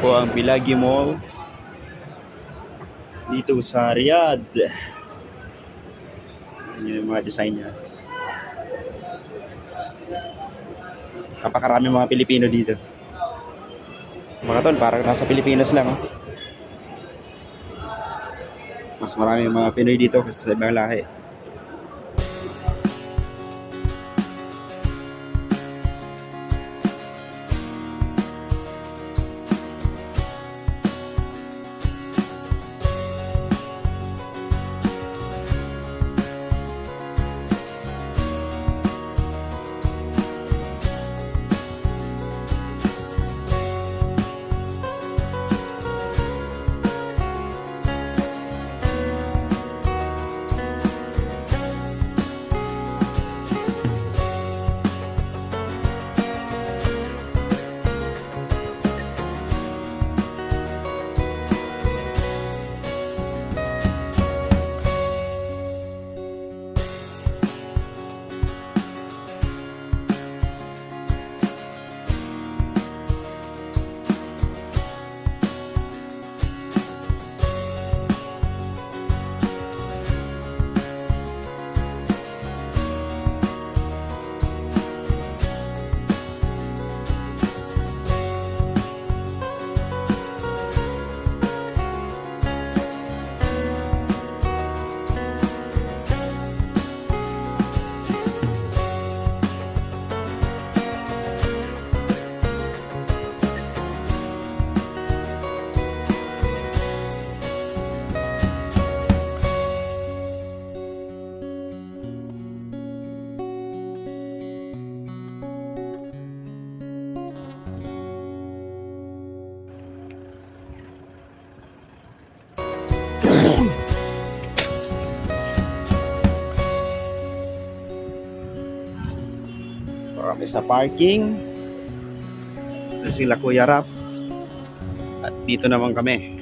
po ang Bilagi Mall dito sa Riyadh. Yan yung mga design niya. Napakarami mga Pilipino dito. Mga tol, parang nasa Pilipinas lang. Oh. Mas marami mga Pinoy dito kasi sa ibang lahi. Marami sa parking. Ito sila Kuya Rap. At dito naman kami.